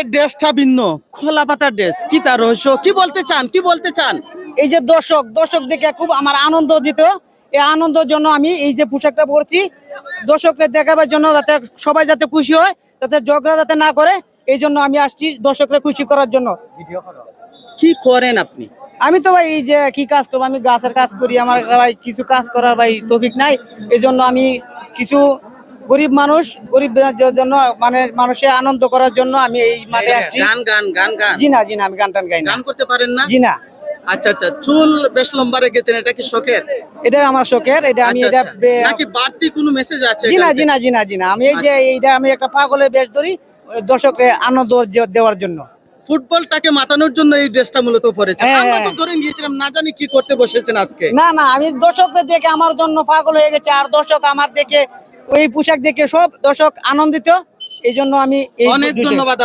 এই ড্রেসটা ভিন্ন। খোলা পাতার ড্রেস। কি তার রহস্য? কি বলতে চান? কি বলতে চান? এই যে দর্শক দর্শক দেখে খুব আমার আনন্দ দিত। এই আনন্দের জন্য আমি এই যে পোশাকটা পরছি দর্শককে দেখাবার জন্য যাতে সবাই যাতে খুশি হয় যাতে ঝগড়া যাতে না করে এই জন্য আমি আসছি দর্শকরা খুশি করার জন্য। কি করেন আপনি? আমি তো ভাই এই যে কি কাজ করব? আমি গাছের কাজ করি আমার ভাই কিছু কাজ করার ভাই তৌফিক নাই। এই জন্য আমি কিছু গরিব মানুষ গরিব জন্য মানে মানুষের আনন্দ করার জন্য আমি এই মাঠে আসছি। গান গান গান গান। জি না জি না আমি গান টান গাই না। গান করতে পারেন না? জি না আচ্ছা আচ্ছা চুল বেশ লম্বা রেখেছেন এটা কি শখের? এটা আমার শখের এটা আমি আচ্ছা, এটা আচ্ছা। নাকি বাড়তি কোনো মেসেজ আছে জি না জি না জি না জি না আমি এই যে এইটা আমি একটা পাগলের বেশ ধরি দর্শককে আনন্দ দেওয়ার জন্য। ফুটবলটাকে মাতানোর জন্য এই ড্রেসটা মূলত পরেছেন। হ্যাঁ, আমরা তো হ্যাঁ। ধরে নিয়েছিলাম না জানি কি করতে বসেছেন আজকে। না না আমি দর্শকদের দেখে আমার জন্য পাগল হয়ে গেছে আর দর্শক আমার দেখে ওই পোশাক দেখে সব দর্শক আনন্দিত। এই জন্য আমি এই অনেক ধন্যবাদ